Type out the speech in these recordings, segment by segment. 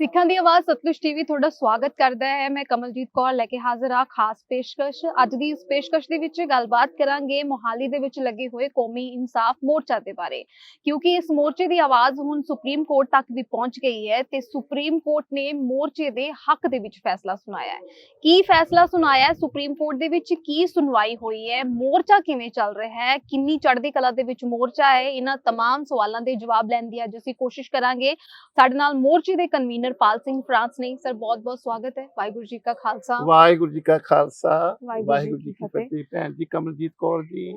ਸਿੱਖਾਂ ਦੀ ਆਵਾਜ਼ ਸਤਲੁਜ ਟੀਵੀ ਤੁਹਾਡਾ ਸਵਾਗਤ ਕਰਦਾ ਹੈ ਮੈਂ ਕਮਲਜੀਤ ਕੌਰ ਲੈ ਕੇ ਹਾਜ਼ਰ ਹਾਂ ਖਾਸ ਪੇਸ਼ਕਸ਼ ਅੱਜ ਦੀ ਇਸ ਪੇਸ਼ਕਸ਼ ਦੇ ਵਿੱਚ ਗੱਲਬਾਤ ਕਰਾਂਗੇ ਮੋਹਾਲੀ ਦੇ ਵਿੱਚ ਲੱਗੇ ਹੋਏ ਕੌਮੀ ਇਨਸਾਫ ਮੋਰਚਾ ਦੇ ਬਾਰੇ ਕਿਉਂਕਿ ਇਸ ਮੋਰਚੇ ਦੀ ਆਵਾਜ਼ ਹੁਣ ਸੁਪਰੀਮ ਕੋਰਟ ਤੱਕ ਵੀ ਪਹੁੰਚ ਗਈ ਹੈ ਤੇ ਸੁਪਰੀਮ ਕੋਰਟ ਨੇ ਮੋਰਚੇ ਦੇ ਹੱਕ ਦੇ ਵਿੱਚ ਫੈਸਲਾ ਸੁਣਾਇਆ ਹੈ ਕੀ ਫੈਸਲਾ ਸੁਣਾਇਆ ਹੈ ਸੁਪਰੀਮ ਕੋਰਟ ਦੇ ਵਿੱਚ ਕੀ ਸੁਣਵਾਈ ਹੋਈ ਹੈ ਮੋਰਚਾ ਕਿਵੇਂ ਚੱਲ ਰਿਹਾ ਹੈ ਕਿੰਨੀ ਚੜ੍ਹਦੀ ਕਲਾ ਦੇ ਵਿੱਚ ਮੋਰਚਾ ਹੈ ਇਹਨਾਂ तमाम ਸਵਾਲਾਂ ਦੇ ਜਵਾਬ ਲੈਣ ਦੀ ਅੱਜ ਅਸੀਂ ਕੋਸ਼ਿਸ਼ ਕਰਾਂਗੇ ਸਾਡੇ ਨਾਲ ਮੋਰਚੇ ਦੇ ਕਨਵੀਨਰ ਪਾਲ ਸਿੰਘ ਫਰਾਂਸ ਨੇ। ਸਰ ਬਹੁਤ ਬਹੁਤ ਸਵਾਗਤ ਹੈ। ਵਾਹਿਗੁਰੂ ਜੀ ਕਾ ਖਾਲਸਾ। ਵਾਹਿਗੁਰੂ ਜੀ ਕਾ ਖਾਲਸਾ। ਵਾਹਿਗੁਰੂ ਜੀ ਜੀ ਕੀ ਫਤਿਹ। ਭੈਣ ਜੀ ਕਮਲਜੀਤ ਕੌਰ ਜੀ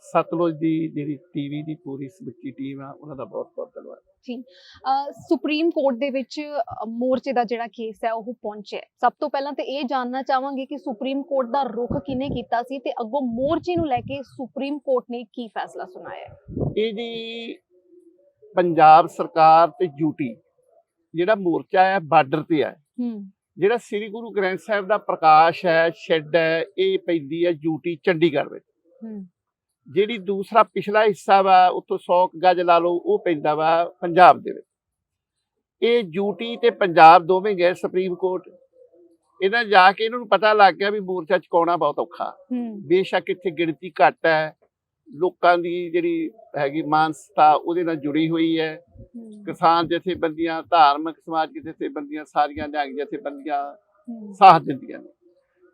ਸਤਲੁਜ ਦੀ ਜਿਹੜੀ ਟੀਵੀ ਦੀ ਪੂਰੀ ਸਮੁੱਚੀ ਟੀਮ ਆ ਉਹਨਾਂ ਦਾ ਬਹੁਤ ਬਹੁਤ ਧੰਨਵਾਦ ਅਹ ਸੁਪਰੀਮ ਕੋਰਟ ਦੇ ਵਿੱਚ ਮੋਰਚੇ ਦਾ ਜਿਹੜਾ ਕੇਸ ਹੈ ਉਹ ਪਹੁੰਚਿਆ। ਸਭ ਤੋਂ ਪਹਿਲਾਂ ਤੇ ਇਹ ਜਾਨਣਾ ਚਾਹਾਂਗੇ ਕਿ ਸੁਪਰੀਮ ਕੋਰਟ ਦਾ ਰੁਖ ਕਿਨੇ ਕੀਤਾ ਸੀ ਤੇ ਅੱਗੋਂ ਮੋਰਚੇ ਨੂੰ ਲੈ ਕੇ ਸੁਪਰੀਮ ਕੋਰਟ ਨੇ ਕੀ ਫੈਸਲਾ ਸੁਣਾਇਆ ਇਹ ਜੀ ਪੰਜਾਬ ਸਰਕਾਰ ਤੇ ਯੂਟੀ ਜਿਹੜਾ ਮੋਰਚਾ ਹੈ ਬਾਰਡਰ ਤੇ ਹੈ। ਹੂੰ। ਜਿਹੜਾ ਸ੍ਰੀ ਗੁਰੂ ਗ੍ਰੰਥ ਸਾਹਿਬ ਦਾ ਪ੍ਰਕਾਸ਼ ਹੈ ਸ਼ੈੱਡ ਹੈ ਇਹ ਪੈਂਦੀ ਹੈ ਯੂਟੀ ਚੰਡੀਗੜ੍ਹ ਵਿੱਚ। ਹੂੰ। ਜਿਹੜੀ ਦੂਸਰਾ ਪਿਛਲਾ ਹਿੱਸਾ ਵਾ ਉੱਥੋਂ 100 ਕੁ ਗਜ ਲਾ ਲਓ ਉਹ ਪੈਂਦਾ ਵਾ ਪੰਜਾਬ ਦੇ ਵਿੱਚ। ਇਹ ਯੂਟੀ ਤੇ ਪੰਜਾਬ ਦੋਵੇਂ ਗਏ ਸੁਪਰੀਮ ਕੋਰਟ। ਇਹਨਾਂ ਜਾ ਕੇ ਇਹਨਾਂ ਨੂੰ ਪਤਾ ਲੱਗ ਗਿਆ ਵੀ ਮੋਰਚਾ ਚੁਕਾਉਣਾ ਬਹੁਤ ਔਖਾ। ਬੇਸ਼ੱਕ ਇੱਥੇ ਗਿਣਤੀ ਘੱਟ ਹੈ। ਲੋਕਾਂ ਦੀ ਜਿਹੜੀ ਹੈਗੀ ਮਾਨਸਤਾ ਉਹਦੇ ਨਾਲ ਜੁੜੀ ਹੋਈ ਹੈ। ਕਿਸਾਨ ਜਥੇਬੰਦੀਆਂ ਧਾਰਮਿਕ ਸਮਾਜਿਕ ਜਥੇਬੰਦੀਆਂ ਸਾਰੀਆਂ ਨਿਹੰਗ ਜਥੇਬੰਦੀਆਂ ਸਾਥ ਦਿੰਦੀਆਂ ਨੇ।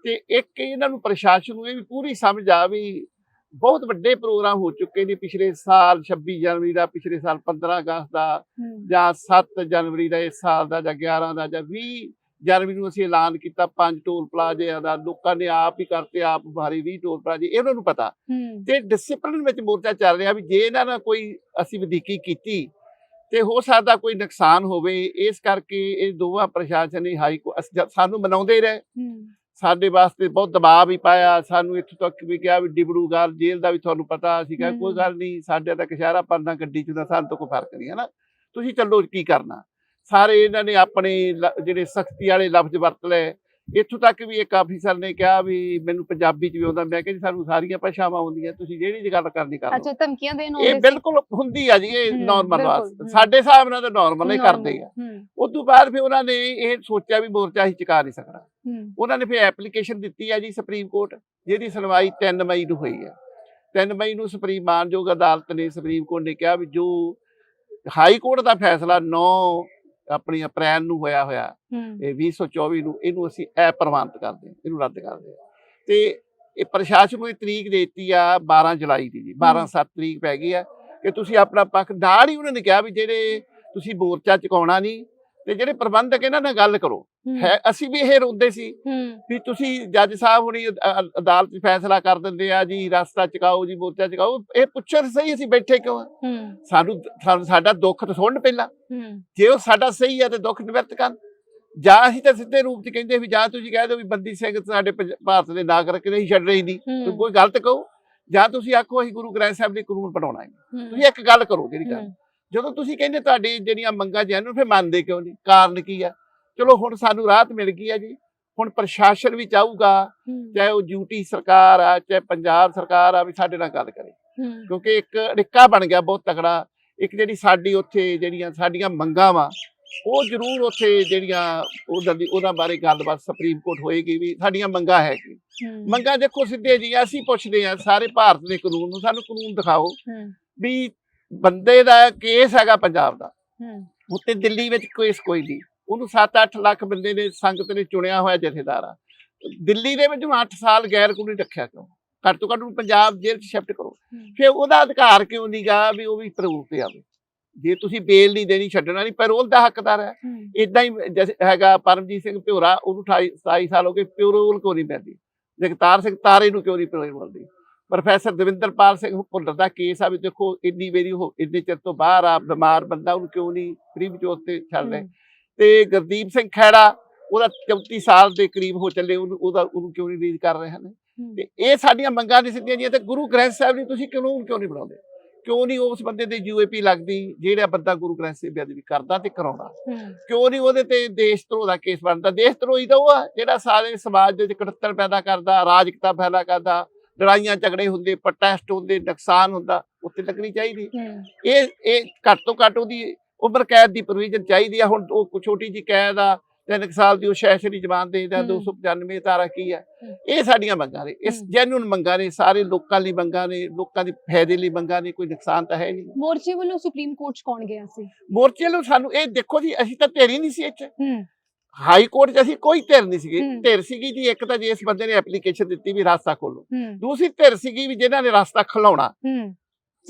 ਤੇ ਇੱਕ ਇਹਨਾਂ ਨੂੰ ਪ੍ਰਸ਼ਾਸਨ ਨੂੰ ਇਹ ਵੀ ਪੂਰੀ ਸਮਝ ਆ ਵੀ ਬਹੁਤ ਵੱਡੇ ਪ੍ਰੋਗਰਾਮ ਹੋ ਚੁੱਕੇ ਨੇ ਪਿਛਲੇ ਸਾਲ 26 ਜਨਵਰੀ ਦਾ ਪਿਛਲੇ ਸਾਲ 15 ਅਗਸਤ ਦਾ ਜਾਂ 7 ਜਨਵਰੀ ਦਾ ਇਸ ਸਾਲ ਦਾ ਜਾਂ 11 ਦਾ ਜਾਂ 20 ਜਨਵਰੀ ਨੂੰ ਅਸੀਂ ਐਲਾਨ ਕੀਤਾ ਪੰਜ ਟੋਲ ਪਲਾਜ਼ਿਆਂ ਦਾ ਲੋਕਾਂ ਨੇ ਆਪ ਹੀ ਕਰਤੇ ਆਪ ਭਾਰੀ 20 ਟੋਲ ਪਲਾਜ਼ੇ ਇਹਨਾਂ ਨੂੰ ਪਤਾ। ਤੇ ਡਿਸਪਲਿਨ ਵਿੱਚ ਮੋਰਚਾ ਚੱਲ ਰਿਹਾ ਵੀ ਜੇ ਇਹਨਾਂ ਨਾਲ ਕੋਈ ਅਸੀਂ ਵਧੀਕੀ ਕੀਤੀ ਤੇ ਹੋ ਸਕਦਾ ਕੋਈ ਨੁਕਸਾਨ ਹੋਵੇ ਇਸ ਕਰਕੇ ਇਹ ਦੋਵਾਂ ਪ੍ਰਸ਼ਾਸਨ ਨੇ ਹਾਈ ਸਾਨੂੰ ਮਨਾਉਂਦੇ ਰਹੇ। ਸਾਡੇ ਵਾਸਤੇ ਬਹੁਤ ਦਬਾਅ ਵੀ ਪਾਇਆ ਸਾਨੂੰ ਇੱਥੋਂ ਤੱਕ ਵੀ ਕਿਹਾ ਵੀ ਡਿਬੜੂਗੜ੍ਹ ਜੇਲ੍ਹ ਦਾ ਵੀ ਤੁਹਾਨੂੰ ਪਤਾ ਅਸੀਂ ਕਿਹਾ। ਕੋਈ ਗੱਲ ਨਹੀਂ ਸਾਡੇ ਤਾਂ ਕਸ਼ਹਿਰਾ ਪਰਨਾ ਗੱਡੀ ਚ ਦਾ ਸਾਨੂੰ ਤਾਂ ਕੋਈ ਫ਼ਰਕ ਨਹੀਂ ਹੈ ਨਾ ਤੁਸੀਂ ਚੱਲੋ ਕੀ ਕਰਨਾ? ਸਾਰੇ ਇਹਨਾਂ ਨੇ ਆਪਣੇ ਜਿਹੜੇ ਸਖਤੀ ਵਾਲੇ ਲਫ਼ਜ਼ ਵਰਤ ਲਏ। ਇੱਥੋਂ ਤੱਕ ਵੀ ਇੱਕ ਆਫੀਸਰ ਨੇ ਕਿਹਾ ਵੀ ਮੈਨੂੰ ਪੰਜਾਬੀ ਚ ਵੀ ਆਉਂਦਾ ਮੈਂ ਕਿਹਾ ਜੀ ਸਾਨੂੰ ਸਾਰੀਆਂ ਭਾਸ਼ਾਵਾਂ ਆਉਂਦੀਆਂ ਤੁਸੀਂ ਜਿਹੜੀ ਜੀ ਗੱਲ ਕਰਨੀ ਕਰ ਲਓ। ਅੱਛਾ ਧਮਕੀਆਂ ਦੇਣ ਇਹ ਬਿਲਕੁਲ ਹੁੰਦੀ ਆ ਜੀ ਇਹ ਨਾਰਮਲ ਹਮ। ਸਾਡੇ ਹਿਸਾਬ ਨਾਲ ਤਾਂ ਨਾਰਮਲ ਹੀ ਕਰਦੇ ਆ। ਉਸ ਤੋਂ ਬਾਅਦ ਫਿਰ ਉਹਨਾਂ ਨੇ ਇਹ ਸੋਚਿਆ ਵੀ ਮੋਰਚਾ ਹੀ ਚੁਕਾ ਨਹੀਂ ਸਕਣਾ। ਉਹਨਾਂ ਨੇ ਫਿਰ ਐਪਲੀਕੇਸ਼ਨ ਦਿੱਤੀ ਹੈ ਜੀ ਸੁਪਰੀਮ ਕੋਰਟ ਜਿਹਦੀ ਸੁਣਵਾਈ 3 ਮਈ ਨੂੰ ਹੋਈ ਹੈ 3 ਮਈ ਨੂੰ ਸੁਪਰੀਮ ਮਾਨਯੋਗ ਅਦਾਲਤ ਨੇ ਸੁਪਰੀਮ ਕੋਰਟ ਨੇ ਕਿਹਾ ਵੀ ਜੋ ਹਾਈ ਕੋਰਟ ਦਾ ਫੈਸਲਾ 9 ਆਪਣੀ ਅਪ੍ਰੈਲ ਨੂੰ ਹੋਇਆ ਹੋਇਆ ਇਹ 2024 ਨੂੰ ਇਹਨੂੰ ਅਸੀਂ ਅਪ੍ਰਵਾਨਿਤ ਕਰਦੇ ਹਾਂ ਇਹਨੂੰ ਰੱਦ ਕਰਦੇ ਹਾਂ। ਤੇ ਇਹ ਪ੍ਰਸ਼ਾਸਨ ਨੂੰ ਇਹ ਤਰੀਕ ਦਿੱਤੀ ਆ 12 ਜੁਲਾਈ ਦੀ ਜੀ 12 7 ਤਰੀਕ ਪੈ ਗਈ ਆ ਕਿ ਤੁਸੀਂ ਆਪਣਾ ਪੱਖ ਨਾਲ ਹੀ ਉਹਨਾਂ ਨੇ ਕਿਹਾ ਵੀ ਜਿਹੜੇ ਤੁਸੀਂ ਮੋਰਚਾ ਚੁਕਾਉਣਾ ਨਹੀਂ ਤੇ ਜਿਹੜੇ ਪ੍ਰਬੰਧਕ ਇਹਨਾਂ ਨਾਲ ਗੱਲ ਕਰੋ। ਹੂੰ, ਅਸੀਂ ਵੀ ਇਹ ਰੋਂਦੇ ਸੀ ਵੀ ਤੁਸੀਂ ਜੱਜ ਸਾਹਿਬ ਹੁਣੀ ਅਦਾਲਤ 'ਚ ਫੈਸਲਾ ਕਰ ਦਿੰਦੇ ਆ ਜੀ ਰਸਤਾ ਚੁਕਾਓ ਜੀ ਮੋਰਚਾ ਚੁਕਾਓ ਇਹ ਪੁੱਛਣ ਸਹੀ ਅਸੀਂ ਬੈਠੇ ਕਿਉਂ ਆ? ਸਾਨੂੰ ਸਾਡਾ ਦੁੱਖ ਤਾਂ ਸੁਣਨ ਪਹਿਲਾਂ। ਜੇ ਉਹ ਸਾਡਾ ਸਹੀ ਆ ਤੇ ਦੁੱਖ ਨਿਵਰਤ ਕਰਨ। ਜਾਂ ਅਸੀਂ ਤਾਂ ਸਿੱਧੇ ਰੂਪ 'ਚ ਕਹਿੰਦੇ ਵੀ ਜਾਂ ਤੁਸੀਂ ਕਹਿ ਦਿਓ ਵੀ ਬੰਦੀ ਸਿੰਘ ਸਾਡੇ ਭਾਰਤ ਦੇ ਨਾਗਰਿਕ ਨਹੀਂ ਛੱਡ ਰਹੀ ਹੂੰ ਕੋਈ ਗਲਤ ਕਹੋ। ਜਾਂ ਤੁਸੀਂ ਆਖੋ ਅਸੀਂ ਗੁਰੂ ਗ੍ਰੰਥ ਸਾਹਿਬ ਦੇ ਕਾਨੂੰਨ ਬਣਾਉਣਾ ਹੈ। ਤੁਸੀਂ ਇੱਕ ਗੱਲ ਕਰੋ ਜਿਹੜੀ ਗੱਲ। ਜਦੋਂ ਤੁਸੀਂ ਕਹਿੰਦੇ ਤੁਹਾਡੀ ਜਿਹੜੀਆਂ ਮੰਗਾਂ ਜੈਨੂਨ ਫਿਰ ਮੰਨਦੇ ਕਿਉਂ ਨਹੀਂ? ਕਾਰਨ ਕੀ ਆ? ਚਲੋ ਹੁਣ ਸਾਨੂੰ ਰਾਹਤ ਮਿਲ ਗਈ ਆ ਜੀ। ਹੁਣ ਪ੍ਰਸ਼ਾਸਨ ਵੀ ਚਾਹੂਗਾ ਚਾਹੇ ਉਹ ਯੂਟੀ ਸਰਕਾਰ ਆ ਚਾਹੇ ਪੰਜਾਬ ਸਰਕਾਰ ਆ ਵੀ ਸਾਡੇ ਨਾਲ ਗੱਲ ਕਰੇ। ਕਿਉਂਕਿ ਇੱਕ ਅੜਿੱਕਾ ਬਣ ਗਿਆ ਬਹੁਤ ਤਕੜਾ। ਇੱਕ ਜਿਹੜੀ ਸਾਡੀ ਉੱਥੇ ਜਿਹੜੀਆਂ ਸਾਡੀਆਂ ਮੰਗਾਂ ਵਾ ਉਹ ਜ਼ਰੂਰ ਉੱਥੇ ਜਿਹੜੀਆਂ ਉਹਨਾਂ ਦੀ ਉਹਨਾਂ ਬਾਰੇ ਗੱਲਬਾਤ ਸੁਪਰੀਮ ਕੋਰਟ ਹੋਏਗੀ ਵੀ ਸਾਡੀਆਂ ਮੰਗਾਂ ਹੈ। ਕੀ ਮੰਗਾਂ ਦੇਖੋ ਸਿੱਧੇ ਜੀ ਅਸੀਂ ਪੁੱਛਦੇ ਆ ਸਾਰੇ ਭਾਰਤ ਦੇ ਕਾਨੂੰਨ ਨੂੰ ਸਾਨੂੰ ਕਾਨੂੰਨ ਦਿਖਾਓ ਵੀ ਬੰਦੇ ਦਾ ਕੇਸ ਹੈਗਾ ਪੰਜਾਬ ਦਾ। ਉੱਤੇ ਦਿੱਲੀ ਵਿੱਚ ਕੇਸ ਕੋਈ ਨਹੀਂ। ਉਹਨੂੰ 7-8 ਲੱਖ ਬੰਦੇ ਨੇ ਸੰਗਤ ਨੇ ਚੁਣਿਆ ਹੋਇਆ ਜਥੇਦਾਰ ਆ। ਦਿੱਲੀ ਦੇ ਵਿੱਚ ਉਹਨੂੰ 8 ਸਾਲ ਗੈਰ ਕਾਨੂੰਨੀ ਰੱਖਿਆ ਕਿਉਂ? ਘੱਟ ਤੋਂ ਘੱਟ ਪੰਜਾਬ ਜੇਲ੍ਹ 'ਚ ਸ਼ਿਫਟ ਕਰੋ। ਫਿਰ ਉਹਦਾ ਅਧਿਕਾਰ ਕਿਉਂ ਨਹੀਂਗਾ ਵੀ ਉਹ ਵੀ ਪੈਰੋਲ ਤੇ ਆਵੇ? ਜੇ ਤੁਸੀਂ ਬੇਲ ਨਹੀਂ ਦੇਣੀ ਛੱਡਣਾ ਨਹੀਂ ਪੈਰੋਲ ਦਾ ਹੱਕਦਾਰ ਹੈ। ਇਦਾਂ ਹੀ ਹੈਗਾ ਪਰਮਜੀਤ ਸਿੰਘ ਭਿਓਰਾ ਉਹਨੂੰ 28 27 ਸਾਲ ਹੋ ਗਏ ਪੈਰੋਲ ਕਿਉਂ ਨਹੀਂ ਮਿਲਦੀ ਜਗਤਾਰ ਸਿੰਘ ਤਾਰੇ ਨੂੰ ਕਿਉਂ ਨਹੀਂ ਪੈਰੋਲ ਮਿਲਦੀ? ਪ੍ਰੋਫੈਸਰ ਦਵਿੰਦਰਪਾਲ ਸਿੰਘ ਭੁੱਲਰ ਦਾ ਕੇਸ ਆ ਵੀ ਦੇਖੋ ਇੰਨੀ ਵੇਰੀ ਉਹ ਇੰਨੇ ਚਿਰ ਤੋਂ ਬਾਹਰ ਆ ਬਿਮਾਰ ਬੰਦਾ ਉਹਨੂੰ ਕਿਉਂ ਨਹੀਂ ਫ੍ਰੀ ਵਿੱਚ ਉੱਤੇ ਛੱਡ ਰਹੇ? ਤੇ ਗੁਰਦੀਪ ਸਿੰਘ ਖੈੜਾ ਉਹਦਾ 34 ਸਾਲ ਦੇ ਕਰੀਬ ਹੋ ਚੱਲੇ ਉਹਨੂੰ ਉਹਦਾ ਉਹਨੂੰ ਕਿਉਂ ਨਹੀਂ ਰਿਲੀਜ਼ ਕਰ ਰਹੇ ਹਨ? ਤੇ ਇਹ ਸਾਡੀਆਂ ਮੰਗਾਂ ਨਹੀਂ ਸਿੱਧੀਆਂ ਜੀਆਂ ਤੇ ਗੁਰੂ ਗ੍ਰੰਥ ਸਾਹਿਬ ਦੀ ਤੁਸੀਂ ਕਾਨੂੰਨ ਕਿਉਂ ਨਹੀਂ ਬਣਾਉਂਦੇ? ਕਿਉਂ ਨਹੀਂ ਉਸ ਬੰਦੇ ਤੇ ਯੂਏਪੀ ਲੱਗਦੀ ਜਿਹੜਾ ਬੰਦਾ ਗੁਰੂ ਗ੍ਰੰਥ ਸਾਹਿਬ ਦੀ ਬੇਅਦਬੀ ਕਰਦਾ ਤੇ ਕਰਾਉਂਦਾ? ਕਿਉਂ ਨਹੀਂ ਉਹਦੇ ਤੇ ਦੇਸ਼ ਧਰੋਹ ਦਾ ਕੇਸ ਬਣਦਾ? ਦੇਸ਼ ਧਰੋਹੀ ਤਾਂ ਉਹ ਆ ਜਿਹੜਾ ਸਾਰੇ ਸਮਾਜ ਦੇ ਵਿੱਚ ਕੜੱਤਣ ਪੈਦਾ ਕਰਦਾ ਰਾਜਕਤਾ ਫੈਲਾ ਕਰਦਾ ਲੜਾਈਆਂ ਝਗੜੇ ਹੁੰਦੇ ਪ੍ਰੋਟੈਸਟ ਹੁੰਦੇ ਨੁਕਸਾਨ ਹੁੰਦਾ ਉੱਤੇ ਲੱਗਣੀ ਚਾਹੀਦੀ। ਇਹ ਇਹ ਘੱਟ ਤੋਂ ਘੱਟ ਉਹਦੀ ਉਮਰ ਕੈਦ ਦੀ ਪ੍ਰੋਵੀਜ਼ਨ ਚਾਹੀਦੀ ਆ। ਹੁਣ ਉਹ ਛੋਟੀ ਜੀ ਕੈਦ ਆ ਤਿੰਨ ਸਾਲ ਦੀ ਉਹ ਸੈਸ਼ਨੀ ਜ਼ਮਾਨ ਦੇ ਦਾ ਹੂੰ। 295 ਧਾਰਾ ਕੀ ਹੂੰ। ਇਹ ਸਾਡੀਆਂ ਮੰਗਾਂ ਨੇ। ਇਸ। ਜੈਨੂਨ ਮੰਗਾਂ ਨੇ ਸਾਰੇ ਲੋਕਾਂ ਲਈ ਮੰਗਾਂ ਨੇ ਲੋਕਾਂ ਦੇ ਫਾਇਦੇ ਲਈ ਮੰਗਾਂ ਨੇ ਕੋਈ ਨੁਕਸਾਨ ਤਾਂ ਹੈ ਨਹੀਂ। ਮੋਰਚੇ ਵੱਲੋਂ ਸੁਪਰੀਮ ਕੋਰਟ 'ਚ ਕੌਣ ਗਿਆ ਸੀ? ਮੋਰਚੇ ਨੂੰ ਸਾਨੂੰ ਇਹ ਦੇਖੋ ਜੀ ਅਸੀਂ ਤਾਂ ਹੀ ਨਹੀਂ ਸੀ ਇੱਥੇ। ਹਾਈ ਕੋਰਟ 'ਚ ਅਸੀਂ ਕੋਈ ਧਿਰ ਨਹੀਂ ਸੀਗੇ। ਧਿਰ ਸੀਗੀ ਜੀ ਇੱਕ ਤਾਂ ਜੇ ਇਸ ਬੰਦੇ ਨੇ ਐਪਲੀਕੇਸ਼ਨ ਦਿੱਤੀ ਵੀ ਰਸਤਾ ਖੋਲੋ ਦੂਸਰੀ ਧਿਰ ਸੀਗੀ ਵੀ ਜਿਨ੍ਹਾਂ ਨੇ ਰਸਤਾ ਖਲਾਉਣਾ।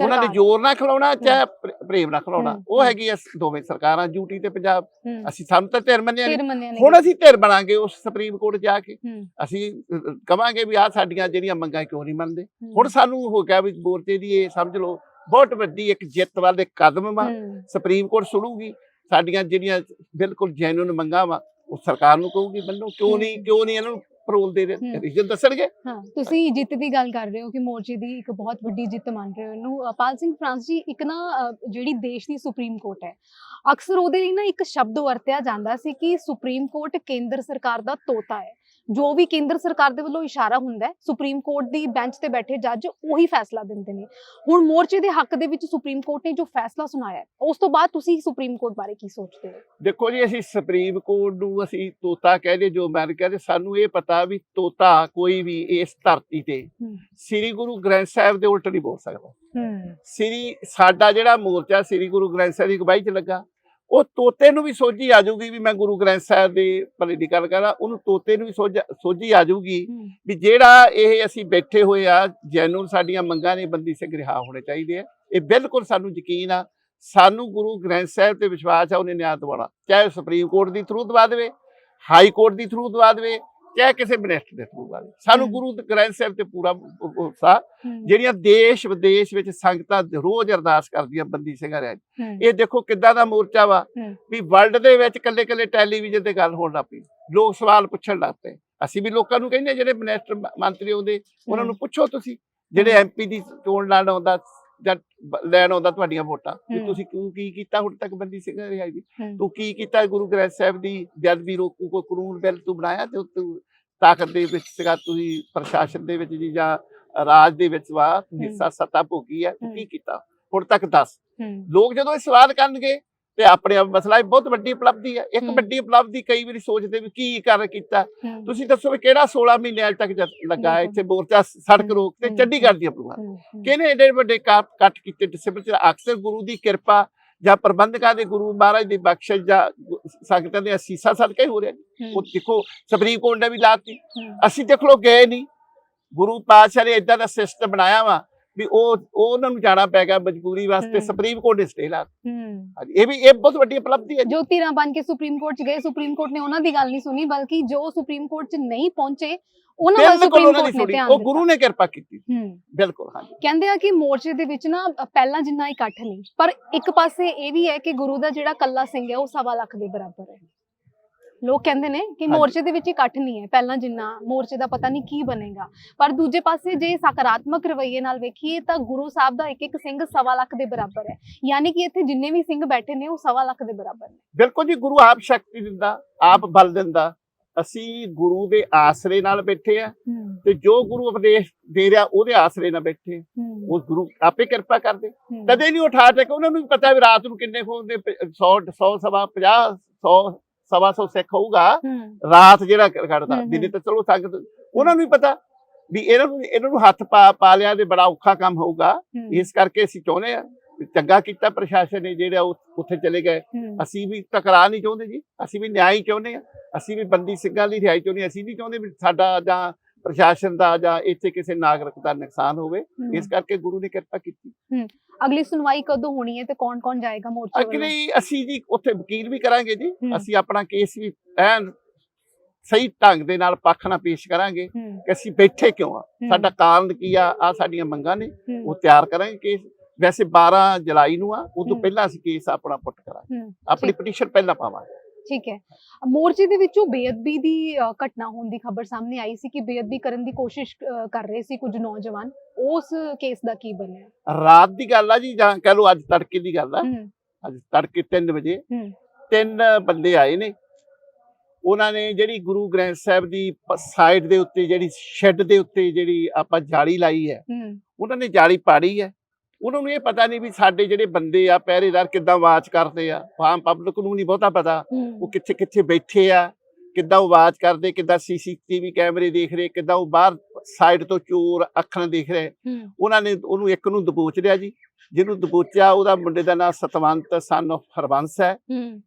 ਉਹਨਾਂ ਨੇ। ਜ਼ੋਰ ਨਾਲ ਖਲਾਉਣਾ ਚਾਹੇ ਪ੍ਰੇ- ਪ੍ਰੇਮ ਨਾਲ ਖਲਾਉਣਾ। ਉਹ। ਹੈਗੀ ਆ ਦੋਵੇਂ ਸਰਕਾਰਾਂ ਯੂਟੀ ਤੇ ਪੰਜਾਬ। ਅਸੀਂ ਸਾਨੂੰ ਤਾਂ ਧਿਰ ਮੰਨਿਆ ਹੁਣ ਅਸੀਂ ਧਿਰ ਬਣਾਂਗੇ ਉਸ ਸੁਪਰੀਮ ਕੋਰਟ ਜਾ ਕੇ। ਅਸੀਂ ਕਵਾਂਗੇ ਵੀ ਆਹ ਸਾਡੀਆਂ ਜਿਹੜੀਆਂ ਮੰਗਾਂ ਕਿਉਂ ਨਹੀਂ ਮੰਨਦੇ। ਹੁਣ ਸਾਨੂੰ ਹੋ ਗਿਆ ਵੀ ਮੋਰਚੇ ਦੀ ਇਹ ਸਮਝ ਲਓ ਬਹੁਤ ਵੱਡੀ ਇੱਕ ਜਿੱਤ ਵਾਲੇ ਕਦਮ ਵਾ। ਸੁਪਰੀਮ ਕੋਰਟ ਸੁਣੂਗੀ। ਸਾਡੀਆਂ ਜਿਹੜੀਆਂ ਬਿਲਕੁਲ ਜੈਨੂਨ ਮੰਗਾਂ ਵਾ ਉਹ ਸਰਕਾਰ ਨੂੰ ਕਹੂਗੀ ਮੰਨੋ ਕਿਉਂ ਨਹੀਂ। ਕਿਉਂ ਨਹੀਂ ਇਹਨਾਂ ਨੂੰ ਪਰੋਲ ਦੇ। ਰੀਜਨ ਦੱਸਣਗੇ? ਹਾਂ ਤੁਸੀਂ ਜਿੱਤ ਦੀ ਗੱਲ ਕਰ ਰਹੇ ਹੋ ਕਿ ਮੋਰਚੇ ਦੀ ਇੱਕ ਬਹੁਤ ਵੱਡੀ ਜਿੱਤ ਮੰਨ ਰਹੇ ਹੋ ਇਹਨੂੰ। ਅ, ਪਾਲ ਸਿੰਘ ਫਰਾਂਸ ਜੀ ਇੱਕ ਨਾ ਜਿਹੜੀ ਦੇਸ਼ ਦੀ ਸੁਪਰੀਮ ਕੋਰਟ ਹੈ ਅਕਸਰ ਉਹਦੇ ਲਈ ਨਾ ਇੱਕ ਸ਼ਬਦ ਵਰਤਿਆ ਜਾਂਦਾ ਸੀ ਕਿ ਸੁਪਰੀਮ ਕੋਰਟ ਕੇਂਦਰ ਸਰਕਾਰ ਦਾ ਤੋਤਾ ਹੈ। ਜੋ ਵੀ ਕੇਂਦਰ ਸਰਕਾਰ ਦੇ ਵੱਲੋਂ ਇਸ਼ਾਰਾ ਹੁੰਦਾ ਹੈ ਸੁਪਰੀਮ ਕੋਰਟ ਦੀ ਬੈਂਚ ਤੇ ਬੈਠੇ ਜੱਜ ਉਹੀ ਫੈਸਲਾ ਦਿੰਦੇ ਨੇ। ਹੁਣ ਮੋਰਚੇ ਦੇ ਹੱਕ ਦੇ ਵਿੱਚ ਸੁਪਰੀਮ ਕੋਰਟ ਨੇ ਜੋ ਫੈਸਲਾ ਸੁਣਾਇਆ ਉਸ ਤੋਂ ਬਾਅਦ ਤੁਸੀਂ ਸੁਪਰੀਮ ਕੋਰਟ ਬਾਰੇ ਕੀ ਸੋਚਦੇ ਹੋ? ਦੇਖੋ ਜੀ ਅਸੀਂ ਸੁਪਰੀਮ ਕੋਰਟ ਨੂੰ ਅਸੀਂ ਤੋਤਾ ਕਹਦੇ ਜੋ ਮੈਂ ਕਹਿੰਦੇ ਸਾਨੂੰ ਇਹ ਪਤਾ ਵੀ ਤੋਤਾ ਕੋਈ ਵੀ ਇਸ ਧਰਤੀ ਤੇ। ਸ੍ਰੀ ਗੁਰੂ ਗ੍ਰੰਥ ਸਾਹਿਬ ਦੇ ਉਲਟ ਨਹੀਂ ਬੋਲ ਸਕਦਾ। ਸ੍ਰੀ ਸਾਡਾ ਜਿਹੜਾ ਮੋਰਚਾ ਸ੍ਰੀ ਗੁਰੂ ਗ੍ਰੰਥ ਸਾਹਿਬ ਦੀ ਅਗਵਾਈ 'ਚ ਲੱਗਾ ਉਹ ਤੋਤੇ ਨੂੰ ਵੀ ਸੋਝੀ ਆ ਜਾਊਗੀ ਵੀ ਮੈਂ ਗੁਰੂ ਗ੍ਰੰਥ ਸਾਹਿਬ ਦੇ ਪੋਲੀਟੀਕਲ ਕਰਾਂ ਉਹਨੂੰ ਤੋਤੇ ਨੂੰ ਵੀ ਸੋਝ ਆ ਜਾਊਗੀ ਵੀ ਜਿਹੜਾ ਇਹ ਅਸੀਂ ਬੈਠੇ ਹੋਏ ਆ ਜੈਨੂਨ ਸਾਡੀਆਂ ਮੰਗਾਂ ਨੇ ਬੰਦੀ ਸਿੰਘ ਰਿਹਾ ਹੋਣੇ ਚਾਹੀਦੇ ਆ। ਇਹ ਬਿਲਕੁਲ ਸਾਨੂੰ ਯਕੀਨ ਆ ਸਾਨੂੰ ਗੁਰੂ ਗ੍ਰੰਥ ਸਾਹਿਬ ਤੇ ਵਿਸ਼ਵਾਸ ਆ ਉਹਨੇ ਨਿਆਂ ਦਿਵਾਉਣਾ। ਚਾਹੇ ਸੁਪਰੀਮ ਕੋਰਟ ਦੀ ਥਰੂ ਦਵਾ ਦੇਵੇ ਹਾਈ ਕੋਰਟ ਦੀ ਥਰੂ ਦਵਾ ਦੇਵੇ ਚਾਹੇ ਕਿਸੇ ਮਿਨਿਸਟਰ ਦੇ ਥਰੂ ਦੇਵੇ ਸਾਨੂੰ। ਗੁਰੂ ਗ੍ਰੰਥ ਸਾਹਿਬ ਤੇ ਪੂਰਾ ਭਰੋਸਾ ਹੂੰ। ਜਿਹੜੀਆਂ ਦੇਸ਼ ਵਿਦੇਸ਼ ਵਿੱਚ ਸੰਗਤਾਂ ਰੋਜ਼ ਅਰਦਾਸ ਕਰਦੀਆਂ ਬੰਦੀ ਸਿੰਘਾਂ ਹੂੰ। ਇਹ ਦੇਖੋ ਕਿੱਦਾਂ ਦਾ ਮੋਰਚਾ ਵਾ। ਵੀ ਵਰਲਡ ਦੇ ਵਿੱਚ ਕੱਲੇ ਕੱਲੇ ਟੈਲੀਵਿਜ਼ਨ ਤੇ ਗੱਲ ਹੋਣ ਲੱਗ ਪਈ। ਲੋਕ ਸਵਾਲ ਪੁੱਛਣ ਲੱਗ ਪਏ। ਅਸੀਂ ਵੀ ਲੋਕਾਂ ਨੂੰ ਕਹਿੰਦੇ ਜਿਹੜੇ ਮਿਨਿਸਟਰ ਮੰਤਰੀ ਆਉਂਦੇ ਉਹਨਾਂ ਨੂੰ ਪੁੱਛੋ ਤੁਸੀਂ। ਜਿਹੜੇ ਐਮਪੀ ਦੀ ਚੋਣ ਲੜਨ ਆਉਂਦਾ ਜਾਂ ਲੈਣ ਆਉਂਦਾ ਤੁਹਾਡੀਆਂ ਵੋਟਾਂ ਵੀ ਹੂੰ। ਤੁਸੀਂ ਕਿਉਂ ਕੀ ਕੀਤਾ ਹੁਣ ਤੱਕ ਬੰਦੀ ਸਿੰਘਾਂ ਰਿਹਾਈ ਦੀ। ਤੂੰ ਕੀ ਕੀਤਾ ਗੁਰੂ ਗ੍ਰੰਥ ਸਾਹਿਬ ਦੀ ਜਦ ਵੀ ਰੋਕੂ ਕੋਈ ਕਾਨੂੰਨ ਬਿੱਲ ਤੂੰ ਬਣਾਇਆ ਤੇ ਤੂੰ ਤਾਕਤ ਦੇ ਵਿੱਚ ਸੀਗਾ ਤੁਸੀਂ ਪ੍ਰਸ਼ਾਸਨ ਦੇ ਵਿੱਚ ਜੀ ਜਾਂ ਰਾਜ ਦੇ ਵਿੱਚ ਵਾ। ਹਿੱਸਾ ਸੱਤਾ ਭੋਗੀ ਹੈ। ਕੀ ਕੀਤਾ ਹੁਣ ਤੱਕ ਦੱਸ ਲੋਕ ਜਦੋਂ ਇਹ ਸਵਾਲ ਕਰਨਗੇ ਤੇ ਆਪਣੇ ਆਪ ਮਸਲਾ ਇਹ ਬਹੁਤ ਵੱਡੀ ਉਪਲਬਧੀ ਹੈ। ਇੱਕ। ਵੱਡੀ ਉਪਲਬਧੀ ਕਈ ਵਾਰੀ ਸੋਚਦੇ ਵੀ ਕੀ ਕਰ ਕੀਤਾ। ਤੁਸੀਂ ਦੱਸੋ ਵੀ ਕਿਹੜਾ 16 ਮਹੀਨਿਆਂ ਤੱਕ ਜਦ ਲੱਗਾ। ਇੱਥੇ ਮੋਰਚਾ ਸੜਕ ਰੋਕ ਤੇ ਚੰਡੀਗੜ੍ਹ ਦੀਆਂ ਪ੍ਰੋਗਰਾਮ। ਕਿਹਨੇ ਏਡੇ ਵੱਡੇ ਕੱਟ ਕੱਟ ਕੀਤੇ ਡਿਸਪਲ ਚ? ਅਕਸਰ ਗੁਰੂ ਦੀ ਕਿਰਪਾ ਜਾਂ ਪ੍ਰਬੰਧਕਾਂ ਦੇ ਗੁਰੂ ਮਹਾਰਾਜ ਦੀ ਬਖਸ਼ਿਸ਼ ਜਾਂ ਸੰਗਤਾਂ ਦੇ ਅਸੀਸਾਂ ਸਦਕਾ ਹੀ ਹੋ। ਰਿਹਾ ਉਹ ਦੇਖੋ ਸੁਪਰੀਮ ਕੋਰਟ ਨੇ ਵੀ ਲਾਤੀ। ਅਸੀਂ ਦੇਖ ਲੋ ਗਏ ਨਹੀਂ। ਗੁਰੂ ਪਾਤਸ਼ਾਹ ਨੇ ਇਦਾਂ ਦਾ ਸਿਸਟਮ ਬਣਾਇਆ ਵਾ ਵੀ ਉਹ ਉਹ ਉਹਨਾਂ ਨੂੰ ਜਾਣਾ ਪੈ ਗਿਆ ਮਜਬੂਰੀ ਵਾਸਤੇ। ਸੁਪਰੀਮ ਕੋਰਟ ਨੇ ਸਟੇ ਲਾ ਹਾਂਜੀ, ਇਹ ਵੀ ਇਹ ਬਹੁਤ ਵੱਡੀ ਉਪਲਬਧੀ ਹੈ ਜੀ। ਧਿਰਾਂ ਬਣ ਕੇ ਸੁਪਰੀਮ ਕੋਰਟ ਚ ਗਏ ਸੁਪਰੀਮ ਕੋਰਟ ਨੇ ਉਹਨਾਂ ਦੀ ਗੱਲ ਨਹੀਂ ਸੁਣੀ ਬਲਕਿ ਜੋ ਸੁਪਰੀਮ ਕੋਰਟ ਚ ਨਹੀਂ ਪਹੁੰਚੇ ਉਹਨਾਂ ਵੱਲ ਸੁਪਰੀਮ ਕੋਰਟ ਨੇ ਧਿਆਨ ਉਹ ਗੁਰੂ ਨੇ ਕਿਰਪਾ ਕੀਤੀ। ਹੂੰ। ਬਿਲਕੁਲ ਹਾਂਜੀ। ਕਹਿੰਦੇ ਆ ਕਿ ਮੋਰਚੇ ਦੇ ਵਿੱਚ ਨਾ ਪਹਿਲਾਂ ਜਿੰਨਾ ਇਕੱਠ ਨਹੀਂ ਪਰ ਇੱਕ ਪਾਸੇ ਇਹ ਵੀ ਹੈ ਕਿ ਗੁਰੂ ਦਾ ਜਿਹੜਾ ਕੱਲਾ ਸਿੰਘ ਹੈ ਉਹ ਸਵਾ ਲੱਖ ਦੇ ਬਰਾਬਰ ਹੈ। ਲੋਕ ਕਹਿੰਦੇ ਨੇ ਕਿ। ਮੋਰਚੇ ਦੇ ਵਿੱਚ ਇਕੱਠ ਨਹੀਂ ਹੈ। ਪਹਿਲਾਂ ਜਿੰਨਾ ਮੋਰਚੇ ਦਾ ਪਤਾ ਨਹੀਂ ਕੀ ਬਣੇਗਾ। ਪਰ ਦੂਜੇ ਪਾਸੇ ਜੇ ਸਕਾਰਾਤਮਕ ਰਵੱਈਏ ਨਾਲ ਵੇਖੀਏ ਤਾਂ ਗੁਰੂ ਸਾਹਿਬ ਦਾ ਇੱਕ ਇੱਕ ਸਿੰਘ ਸਵਾ ਲੱਖ ਦੇ ਬਰਾਬਰ ਹੈ। ਯਾਨੀ ਕਿ ਇੱਥੇ ਜਿੰਨੇ ਵੀ ਸਿੰਘ ਬੈਠੇ ਨੇ ਉਹ ਸਵਾ ਲੱਖ ਦੇ ਬਰਾਬਰ ਨੇ। ਬਿਲਕੁਲ ਜੀ ਗੁਰੂ ਆਪ ਸ਼ਕਤੀ ਦਿੰਦਾ ਆਪ ਬਲ ਦਿੰਦਾ। ਅਸੀਂ ਗੁਰੂ ਦੇ ਆਸਰੇ ਨਾਲ ਬੈਠੇ ਆ ਤੇ ਜੋ ਗੁਰੂ ਉਪਦੇਸ਼ ਦੇ ਰਿਹਾ ਉਹਦੇ ਆਸਰੇ ਨਾਲ ਬੈਠੇ ਆ। ਉਹ ਗੁਰੂ ਆਪੇ ਕਿਰਪਾ ਕਰਦੇ। ਕਦੇ ਨਹੀਂ ਉਠਾ ਟਕ ਉਹਨਾਂ ਨੂੰ ਪਤਾ ਵੀ ਰਾਤ ਨੂੰ ਕਿੰਨੇ ਖੋਦੇ 100 100 ਸਵਾ 50 100 ਸਵਾ 100 ਸਿੱਖ ਹੋਊਗਾ ਰਾਤ ਜਿਹੜਾ ਕੱਢਦਾ ਦਿਨੇ ਤਾਂ ਚਲੋ ਸੰਗਤ ਉਹਨਾਂ ਨੂੰ ਵੀ ਪਤਾ ਵੀ ਇਹਨਾਂ ਨੂੰ ਇਹਨਾਂ ਨੂੰ ਹੱਥ ਪਾ ਪਾ ਲਿਆ ਤੇ ਬੜਾ ਔਖਾ ਕੰਮ ਹੋਊਗਾ। ਇਸ ਕਰਕੇ ਅਸੀਂ ਚਾਹੁੰਦੇ ਆ ਚੰਗਾ ਕੀਤਾ ਪ੍ਰਸ਼ਾਸਨ ਨੇ ਜਿਹੜਾ ਉੱਥੇ ਚਲੇ ਗਏ। ਅਸੀਂ ਵੀ ਟਕਰਾ ਨਹੀਂ ਚਾਹੁੰਦੇ ਜੀ ਅਸੀਂ ਵੀ ਨਿਆਂ ਹੀ ਚਾਹੁੰਦੇ ਆ ਅਸੀਂ ਵੀ ਬੰਦੀ ਸਿੰਘਾਂ ਦੀ ਰਿਹਾਈ ਚਾਹੁੰਦੇ। ਅਸੀਂ ਨਹੀਂ ਚਾਹੁੰਦੇ ਵੀ ਸਾਡਾ ਜਾਂ ਪ੍ਰਸ਼ਾਸਨ ਦਾ ਜਾਂ ਇੱਥੇ ਕਿਸੇ ਨਾਗਰਿਕ ਦਾ ਨੁਕਸਾਨ ਹੋਵੇ। ਇਸ ਕਰਕੇ ਗੁਰੂ ਨੇ ਕਿਰਪਾ ਕੀਤੀ। ਅਗਲੀ ਸੁਣਵਾਈ ਕਦੋਂ ਹੋਣੀ ਹੈ ਤੇ ਕੌਣ ਕੌਣ ਜਾਏਗਾ ਮੋਰਚੇ ਵੱਲੋਂ? ਅਗਲੀ ਅਸੀਂ ਜੀ ਉੱਥੇ ਵਕੀਲ ਵੀ ਕਰਾਂਗੇ ਜੀ। ਅਸੀਂ ਆਪਣਾ ਕੇਸ ਵੀ ਐਨ ਸਹੀ ਢੰਗ ਦੇ ਨਾਲ ਪੱਖ ਨਾਲ ਪੇਸ਼ ਕਰਾਂਗੇ ਕਿ ਅਸੀਂ ਬੈਠੇ ਕਿਉਂ ਆ? ਸਾਡਾ ਕਾਰਨ ਕੀ ਆ? ਆ ਸਾਡੀਆਂ ਮੰਗਾਂ ਨੇ। ਉਹ ਤਿਆਰ ਕਰਾਂਗੇ ਕੇਸ। ਵੈਸੇ 12 ਜੁਲਾਈ ਨੂੰ ਆ ਉਦੋਂ ਹੂੰ। ਪਹਿਲਾਂ ਅਸੀਂ ਕੇਸ ਆਪਣਾ ਪੁੱਟ ਕਰਾਂਗੇ। ਆਪਣੀ। ਪਟੀਸ਼ਨ ਪਹਿਲਾਂ ਪਾਵਾਂਗੇ। ਠੀਕ ਹੈ। ਮੋਰਚੇ ਦੇ ਵਿੱਚੋਂ ਬੇਅਦਬੀ ਦੀ ਅ, ਘਟਨਾ ਹੋਣ ਦੀ ਖਬਰ ਸਾਹਮਣੇ ਆਈ ਸੀ ਕਿ ਬੇਅਦਬੀ ਕਰਨ ਦੀ ਕੋਸ਼ਿਸ਼ ਅ, ਕਰ ਰਹੇ ਸੀ ਕੁਝ ਨੌਜਵਾਨ। ਉਸ ਕੇਸ ਦਾ ਕੀ ਬਣਿਆ? ਰਾਤ ਦੀ ਗੱਲ ਆ ਜੀ ਜਾਂ ਕਹ ਲਓ ਅੱਜ ਤੜਕੇ ਦੀ ਗੱਲ ਆ। ਹੂੰ, ਅੱਜ ਤੜਕੇ 3 ਵਜੇ ਹੂੰ, ਤਿੰਨ ਬੰਦੇ ਆਏ ਨੇ। ਉਹਨਾਂ ਨੇ ਜਿਹੜੀ ਗੁਰੂ ਗ੍ਰੰਥ ਸਾਹਿਬ ਦੀ ਸਾਈਡ ਦੇ ਉੱਤੇ ਜਿਹੜੀ ਸ਼ੈੱਡ ਦੇ ਉੱਤੇ ਜਿਹੜੀ ਆਪਾਂ ਜਾਲੀ ਲਾਈ ਹੈ ਹੂੰ, ਉਹਨਾਂ ਨੇ ਜਾਲੀ ਪਾੜੀ ਹੈ। ਉਹਨਾਂ ਨੂੰ ਇਹ ਪਤਾ ਨਹੀਂ ਵੀ ਸਾਡੇ ਜਿਹੜੇ ਬੰਦੇ ਆ ਪਹਿਰੇਦਾਰ ਕਿੱਦਾਂ ਆਵਾਜ਼ ਕਰਦੇ ਆ ਆਮ ਪਬਲਿਕ ਨੂੰ ਨਹੀਂ ਬਹੁਤਾ ਪਤਾ। ਉਹ ਕਿੱਥੇ ਕਿੱਥੇ ਬੈਠੇ ਆ ਕਿੱਦਾਂ ਆਵਾਜ਼ ਕਰਦੇ ਕਿੱਦਾਂ ਸੀਸੀਟੀਵੀ ਕੈਮਰੇ ਦੇਖ ਰਹੇ ਕਿੱਦਾਂ ਉਹ ਬਾਹਰ ਸਾਈਡ ਤੋਂ ਚੋਰ ਅੱਖਾਂ ਦੇਖ ਰਹੇ। ਉਹਨਾਂ ਨੇ ਉਹਨੂੰ ਇੱਕ ਨੂੰ ਦਬੋਚ ਲਿਆ ਜੀ। ਜਿਹਨੂੰ ਦਬੋਚਿਆ ਉਹਦਾ ਮੁੰਡੇ ਦਾ ਨਾਮ ਸਤਵੰਤ ਸਨ of ਹਰਬੰਸ ਹੈ।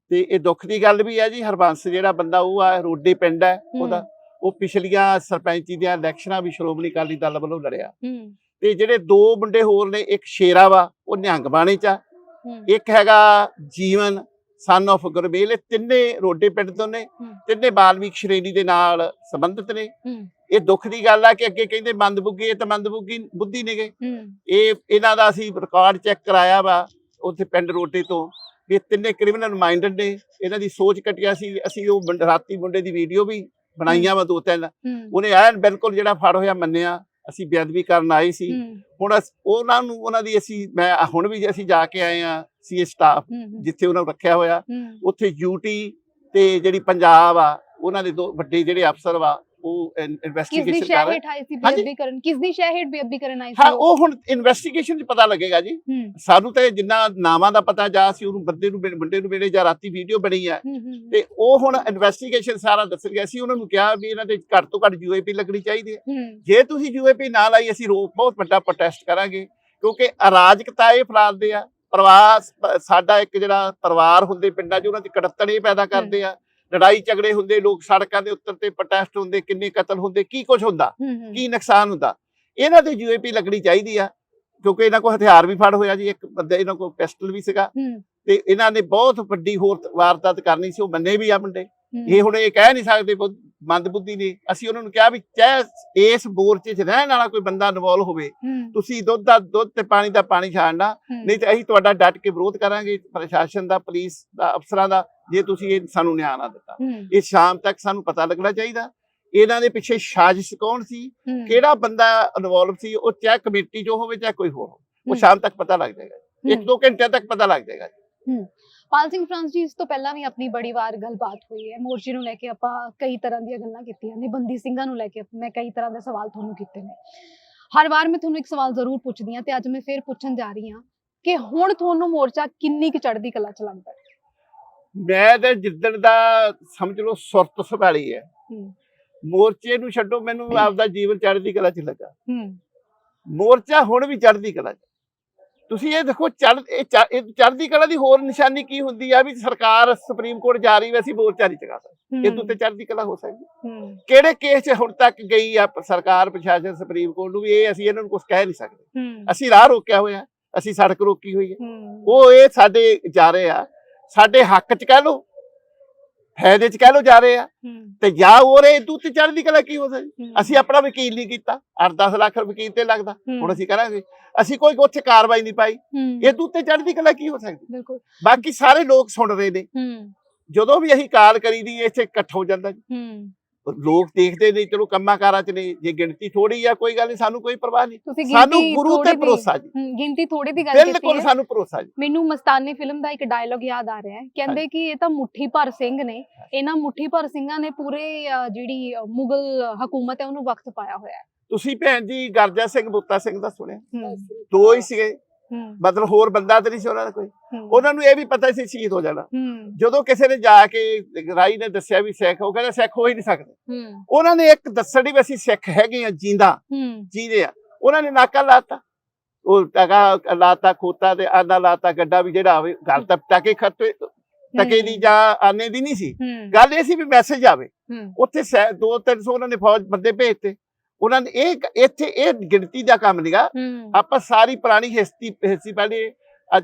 ਤੇ ਇਹ ਦੁੱਖ ਦੀ ਗੱਲ ਵੀ ਹੈ ਜੀ ਹਰਬੰਸ ਜਿਹੜਾ ਬੰਦਾ ਉਹ ਆ ਰੋਡੇ ਪਿੰਡ ਹੈ ਉਹਦਾ। ਉਹ ਪਿਛਲੀਆਂ ਸਰਪੰਚੀ ਦੀਆਂ ਇਲੈਕਸ਼ਨਾਂ ਵੀ ਸ਼੍ਰੋਮਣੀ ਅਕਾਲੀ ਦਲ ਵੱਲੋਂ ਲੜਿਆ। ਤੇ ਜਿਹੜੇ ਦੋ ਮੁੰਡੇ ਹੋਰ ਨੇ ਇੱਕ ਸ਼ੇਰਾ ਵਾ ਉਹ ਨਿਹੰਗ ਬਾਣੇ ਚ ਆ। ਇੱਕ ਹੈਗਾ ਜੀਵਨ ਸਨ of ਗੁਰਮੇਲ ਇਹ ਤਿੰਨੇ ਰੋਡੇ ਪਿੰਡ ਤੋਂ ਨੇ। ਤਿੰਨੇ ਬਾਲਮੀਕ ਸ਼੍ਰੇਣੀ ਦੇ ਨਾਲ ਸੰਬੰਧਿਤ ਨੇ। ਇਹ ਦੁੱਖ ਦੀ ਗੱਲ ਆ ਕਿ ਅੱਗੇ ਕਹਿੰਦੇ ਮੰਦਬੁੱਗੀ ਇਹ ਤਾਂ ਮੰਦਬੁੱਗੀ ਬੁੱਧੀ ਨੇਗੇ ਇਹ ਇਹਨਾਂ ਦਾ ਅਸੀਂ ਰਿਕਾਰਡ ਚੈੱਕ ਕਰਾਇਆ ਵਾ ਉੱਥੇ ਪਿੰਡ ਰੋਡੇ ਤੋਂ ਵੀ ਤਿੰਨੇ ਕ੍ਰਿਮੀਨਲ ਮਾਈਂਡਡ ਨੇ। ਇਹਨਾਂ ਦੀ ਸੋਚ ਕਟਿਆ ਸੀ ਅਸੀਂ ਉਹ ਰਾਤੀ ਮੁੰਡੇ ਦੀ ਵੀਡੀਓ ਵੀ ਬਣਾਈਆਂ ਵਾ ਦੋ ਤਿੰਨ। ਉਹਨੇ ਐਨ ਬਿਲਕੁਲ ਜਿਹੜਾ ਫੜ ਹੋਇਆ ਮੰਨਿਆ। ਅਸੀਂ ਬੇਅਦਬੀ ਕਰਨ ਆਏ ਸੀ। ਹੁਣ ਉਹਨਾਂ ਨੂੰ ਉਹਨਾਂ ਦੀ ਅਸੀਂ ਮੈਂ ਹੁਣ ਵੀ ਅਸੀਂ ਜਾ ਕੇ ਆਏ ਆ ਸੀ ਸਟਾਫ ਹੂੰ ਜਿੱਥੇ ਉਹਨਾਂ ਨੂੰ ਰੱਖਿਆ ਹੋਇਆ। ਉੱਥੇ ਯੂਟੀ ਤੇ ਜਿਹੜੀ ਪੰਜਾਬ ਆ ਉਹਨਾਂ ਦੇ ਦੋ ਵੱਡੇ ਜਿਹੜੇ ਅਫਸਰ ਵਾ ਉਹ ਕਿਸ ਦੀ ਇਨਵੈਸਟੀਗੇਸ਼ਨ ਕਰ ਸ਼ਹਿ ਰਹੇ ਹੇਠ ਆਈ ਸੀ ਹਾਂਜੀ। ਬੇਅਦਬੀ ਕਰਨ ਕਿਸ ਦੀ ਸ਼ਹਿ ਹੇਠ ਬੇਅਦਬੀ ਕਰਨ ਆਈ ਹਾਂ ਉਹ? ਹੁਣ ਇਨਵੈਸਟੀਗੇਸ਼ਨ 'ਚ ਪਤਾ ਲੱਗੇਗਾ ਜੀ। ਹੂੰ। ਸਾਨੂੰ ਤਾਂ ਇਹ ਜਿੰਨਾ ਨਾਵਾਂ ਦਾ ਪਤਾ ਜਾ ਸੀ ਉਹਨੂੰ ਬੰਦੇ ਨੂੰ ਮਿਲ- ਮੁੰਡੇ ਨੂੰ ਮਿਲੇ ਜਾਂ ਰਾਤੀ ਵੀਡੀਓ ਬਣੀ ਆ। ਹੂੰ ਹੂੰ ਤੇ ਉਹ ਹੁਣ ਇਨਵੈਸਟੀਗੇਸ਼ਨ ਸਾਰਾ ਦੱਸ ਗਿਆ ਸੀ। ਉਹਨਾਂ ਨੂੰ ਕਿਹਾ ਵੀ ਇਹਨਾਂ ਦੇ ਘੱਟ ਤੋਂ ਘੱਟ ਯੂਏਪੀ ਲੱਗਣੀ ਚਾਹੀਦੀ ਹੈ ਹੂੰ। ਜੇ ਤੁਸੀਂ ਯੂਏਪੀ ਨਾ ਲਾਈ ਅਸੀਂ ਰੋ ਬਹੁਤ ਵੱਡਾ ਪ੍ਰੋਟੈਸਟ ਕਰਾਂਗੇ। ਕਿਉਂਕਿ ਅਰਾਜਕਤਾ ਇਹ ਫੈਲਾਉਂਦੇ ਆ। ਪ੍ਰਵਾਸ ਪ- ਸਾਡਾ ਇੱਕ ਜਿਹੜਾ ਪਰਿਵਾਰ ਹੁੰਦੇ ਪਿੰਡਾਂ 'ਚ ਉਹਨਾਂ 'ਚ ਕੜੱਤਣ ਇਹ ਪੈਦਾ ਕਰਦੇ ਆ। ਲੜਾਈ ਝਗੜੇ ਹੁੰਦੇ ਲੋਕ ਸੜਕਾਂ ਦੇ ਉੱਤਰ ਤੇ ਪ੍ਰੋਟੈਸਟ ਹੁੰਦੇ ਕਿੰਨੇ ਕਤਲ ਹੁੰਦੇ ਕੀ ਕੁਝ ਹੁੰਦਾ ਕੀ ਨੁਕਸਾਨ ਹੁੰਦਾ। ਇਹਨਾਂ ਦੇ ਯੂਏਪੀ ਲੱਗਣੀ ਚਾਹੀਦੀ ਆ ਕਿਉਂਕਿ ਇਹਨਾਂ ਕੋਲ ਹਥਿਆਰ ਵੀ ਫੜ ਹੋਇਆ ਜੀ ਇੱਕ ਬੰਦੇ ਇਹਨਾਂ ਕੋਲ ਪਿਸਟਲ ਵੀ ਸੀਗਾ ਤੇ ਇਹਨਾਂ ਨੇ ਬਹੁਤ ਵੱਡੀ ਹੋਰ ਵਾਰਦਾਤ ਕਰਨੀ ਸੀ ਉਹ ਮੰਨੇ ਵੀ ਆ ਮੁੰਡੇ। ਇਹ ਹੁਣ ਇਹ ਕਹਿ ਨਹੀਂ ਸਕਦੇ ਬੁੱਧ- ਮੰਦਬੁੱਧੀ ਨੇ। ਅਸੀਂ ਉਹਨਾਂ ਨੂੰ ਕਿਹਾ ਵੀ ਚਾਹੇ ਇਸ ਮੋਰਚੇ 'ਚ ਰਹਿਣ ਵਾਲਾ ਕੋਈ ਬੰਦਾ ਇਨਵੋਲ ਹੋਵੇ। ਤੁਸੀਂ ਦੁੱਧ ਦਾ ਦੁੱਧ ਤੇ ਪਾਣੀ ਦਾ ਪਾਣੀ ਛਾੜਨਾ ਹੂੰ। ਨਹੀਂ ਤੇ ਅਸੀਂ ਤੁਹਾਡਾ ਡਟ ਕੇ ਵਿਰੋਧ ਕਰਾਂਗੇ ਪ੍ਰਸ਼ਾਸਨ ਦਾ ਪੁਲਿਸ ਦਾ ਅਫਸਰਾਂ ਦਾ ਜੇ ਤੁਸੀਂ ਇਹ ਸਾਨੂੰ ਨਿਆਂ ਨਾ ਦਿੱਤਾ। ਇਹ ਸ਼ਾਮ ਤੱਕ ਸਾਨੂੰ ਪਤਾ ਲੱਗਣਾ ਚਾਹੀਦਾ। ਇਹਨਾਂ ਦੇ ਪਿੱਛੇ ਸਾਜ਼ਿਸ਼ ਕੌਣ ਸੀ? ਕਿਹੜਾ ਬੰਦਾ ਇਨਵੋਲਵ ਸੀ? ਉਹ ਚਾਹੇ ਕਮੇਟੀ ਜੋ ਹੋਵੇ ਚਾਹੇ ਕੋਈ ਹੋਰ ਉਹ। ਸ਼ਾਮ ਤੱਕ ਪਤਾ ਲੱਗ ਜਾਏਗਾ। ਇੱਕ। ਦੋ ਘੰਟੇ ਤੱਕ ਪਤਾ ਲੱਗ ਜਾਏਗਾ। ਪਾਲ ਸਿੰਘ ਫਰਾਂਸ ਜੀ ਇਸ ਤੋਂ ਪਹਿਲਾਂ ਵੀ ਆਪਣੀ ਬੜੀ ਵਾਰ ਗੱਲਬਾਤ ਹੋਈ ਹੈ। ਮੋਰਚੇ ਨੂੰ ਲੈ ਕੇ ਆਪਾਂ ਕਈ ਤਰ੍ਹਾਂ ਦੀਆਂ ਗੱਲਾਂ ਕੀਤੀਆਂ ਨੇ। ਬੰਦੀ ਸਿੰਘਾਂ ਨੂੰ ਲੈ ਕੇ ਮੈਂ ਕਈ ਤਰ੍ਹਾਂ ਦੇ ਸਵਾਲ ਤੁਹਾਨੂੰ ਕੀਤੇ ਨੇ। ਹਰ ਵਾਰ ਮੈਂ ਤੁਹਾਨੂੰ ਇੱਕ ਸਵਾਲ ਜ਼ਰੂਰ ਪੁੱਛਦੀ ਹਾਂ ਤੇ ਅੱਜ ਮੈਂ ਫੇਰ ਪੁੱਛਣ ਜਾ ਰਹੀ ਹਾਂ ਕਿ ਹੁਣ ਤੁਹਾਨੂੰ ਮੋਰਚਾ ਕਿੰਨੀ ਕੁ ਚੜ੍ਹਦੀ ਕਲਾ ਚ ਲੱਗਦਾ ਮੈਂ ਤਾਂ ਜਿੱਦਣ ਦਾ ਸਮਝ ਲਓ ਸੁਰਤ ਸੰਭਾਲੀ ਹੈ। ਮੋਰਚੇ ਨੂੰ ਛੱਡੋ ਮੈਨੂੰ ਆਪਦਾ ਜੀਵਨ ਚੜ੍ਹਦੀ ਕਲਾ 'ਚ ਲੱਗਾ। ਮੋਰਚਾ ਹੁਣ ਵੀ ਚੜ੍ਹਦੀ ਕਲਾ 'ਚ। ਤੁਸੀਂ ਇਹ ਦੇਖੋ ਚੜ੍ਹ ਇਹ ਚੜ੍ਹਦੀ ਕਲਾ ਦੀ ਹੋਰ ਨਿਸ਼ਾਨੀ ਕੀ ਹੁੰਦੀ ਆ ਵੀ ਸਰਕਾਰ ਸੁਪਰੀਮ ਕੋਰਟ ਜਾ ਰਹੀ ਵੈ ਅਸੀਂ ਮੋਰਚਾ ਨਹੀਂ ਚਗਾ ਸਕਦੇ। ਇਹ ਤੋਂ ਤੇ ਚੜ੍ਹਦੀ ਕਲਾ ਹੋ ਸਕਦੀ। ਕਿਹੜੇ ਕੇਸ 'ਚ ਹੁਣ ਤੱਕ ਗਈ ਆ ਸਰਕਾਰ ਪ੍ਰਸ਼ਾਸਨ ਸੁਪਰੀਮ ਕੋਰਟ ਨੂੰ ਵੀ ਇਹ ਅਸੀਂ ਇਹਨਾਂ ਨੂੰ ਕੁਝ ਕਹਿ ਨਹੀਂ ਸਕਦੇ। ਅਸੀਂ ਰਾਹ ਰੋਕਿਆ ਹੋਇਆ ਅਸੀਂ ਸੜਕ ਰੋਕੀ ਹੋਈ ਹੈ। ਹੂੰ। ਉਹ ਇਹ ਸਾਡੇ ਜਾ ਰਹੇ ਆ। ਸਾਡੇ ਹੱਕ 'ਚ ਕਹਿ ਲੋ ਫਾਇਦੇ 'ਚ ਕਹਿ ਲੋ ਜਾ ਰਹੇ ਆ। ਤੇ ਜਾਂ ਹੋਰ ਇਹ ਤੂੰ ਤੇ ਚੜ੍ਹਦੀ ਕਲਾ ਕੀ ਹੋ ਸਕਦੀ? ਅਸੀਂ ਆਪਣਾ ਵਕੀਲ ਨਹੀਂ ਕੀਤਾ। 8-10 ਲੱਖ ਵਕੀਲ ਤੇ ਲੱਗਦਾ। ਹੁਣ ਅਸੀਂ ਕਰਾਂਗੇ। ਅਸੀਂ ਕੋਈ ਉੱਥੇ ਕਾਰਵਾਈ ਨਹੀਂ ਪਾਈ। ਇਹ ਤੂੰ ਤੇ ਚੜ੍ਹਦੀ ਕਲਾ ਕੀ ਹੋ ਸਕਦੀ? ਬਿਲਕੁਲ। ਬਾਕੀ ਸਾਰੇ ਲੋਕ ਸੁਣ ਰਹੇ ਨੇ। ਜਦੋਂ ਵੀ ਅਸੀਂ ਕਾਲ ਕਰੀਦੀ ਇੱਥੇ ਇਕੱਠ ਹੋ ਜਾਂਦਾ ਜੀ। ਲੋਕ ਦੇਖਦੇ ਨੇ ਚਲੋ ਕੰਮਾਂ ਕਾਰਾਂ 'ਚ ਨੇ ਜੇ ਗਿਣਤੀ ਥੋੜੀ ਆ ਕੋਈ ਗੱਲ ਨਹੀਂ ਸਾਨੂੰ ਕੋਈ ਪਰਵਾਹ ਨਹੀਂ। ਸਾਨੂੰ ਗੁਰੂ ਤੇ ਭਰੋਸਾ ਜੀ। ਗਿਣਤੀ ਥੋੜੀ ਦੀ ਗੱਲ ਕੀਤੀ ਬਿਲਕੁਲ ਸਾਨੂੰ ਭਰੋਸਾ ਜੀ। ਮੈਨੂੰ ਮਸਤਾਨੀ ਫਿਲਮ ਦਾ ਇੱਕ ਡਾਇਲੌਗ ਯਾਦ ਆ ਰਿਹਾ ਹੈ। ਕਹਿੰਦੇ ਕਿ ਇਹ ਤਾਂ ਮੁੱਠੀ ਭਰ ਸਿੰਘ ਨੇ ਇਹਨਾਂ ਮੁੱਠੀ ਭਰ ਸਿੰਘਾਂ ਨੇ ਪੂਰੇ ਜਿਹੜੀ ਮੁਗਲ ਹਕੂਮਤ ਹੈ ਉਹਨੂੰ ਵਕਤ ਪਾਇਆ ਹੋਇਆ ਹੈ। ਤੁਸੀਂ ਭੈਣ ਜੀ ਗਰਜਾ ਸਿੰਘ ਬੁੱਤਾ ਸਿੰਘ ਦਾ ਸੁਣਿਆ? ਦੋ ਹੀ ਸੀਗੇ। ਮਤਲਬ ਹੋਰ ਬੰਦਾ ਤੇ ਨਹੀਂ ਸੀ ਉਹਨਾਂ ਦਾ ਕੋਈ। ਉਹਨਾਂ ਨੂੰ ਇਹ ਵੀ ਪਤਾ ਸੀ ਸ਼ਹੀਦ ਹੋ ਜਾਣਾ। ਜਦੋਂ ਕਿਸੇ ਨੇ ਜਾ ਕੇ ਰਾਈ ਨੇ ਦੱਸਿਆ ਵੀ ਸਿੱਖ ਉਹ ਕਹਿੰਦਾ ਸਿੱਖ ਹੋ ਹੀ ਨਹੀਂ ਸਕਦੇ। ਉਹਨਾਂ ਨੇ ਇੱਕ ਦੱਸਣ ਵੀ ਅਸੀਂ ਸਿੱਖ ਹੈਗੇ ਆ ਜਿੰਦਾ। ਜੀਦੇ ਆ। ਉਹਨਾਂ ਨੇ ਨਾਕਾ ਲਾਤਾ। ਉਹ ਟਕਾ ਲਾਤਾ ਖੋਤਾ ਤੇ ਆਨਾ ਲਾਤਾ ਗੱਡਾ ਵੀ ਜਿਹੜਾ ਹੋਵੇ ਗੱਲ ਤਾਂ ਟਕੇ ਖੱਤੇ ਟਕੇ ਦੀ ਜਾਂ ਆਨੇ ਦੀ ਨਹੀਂ ਸੀ। ਗੱਲ ਇਹ ਸੀ ਵੀ ਮੈਸੇਜ ਆਵੇ। ਉੱਥੇ ਸੈ- ਦੋ ਤਿੰਨ ਸੌ ਉਹਨਾਂ ਨੇ ਫੌਜ ਬੰਦੇ ਭੇਜਤੇ। ਉਹਨਾਂ ਨੇ ਇਹ ਇੱਥੇ ਇਹ ਗਿਣਤੀ ਦਾ ਕੰਮ ਨਹੀਂਗਾ ਆਪਾਂ ਸਾਰੀ ਪੁਰਾਣੀ ਹਿਸਟਰੀ ਹਿਸਟਰੀ ਪਹਿਲੇ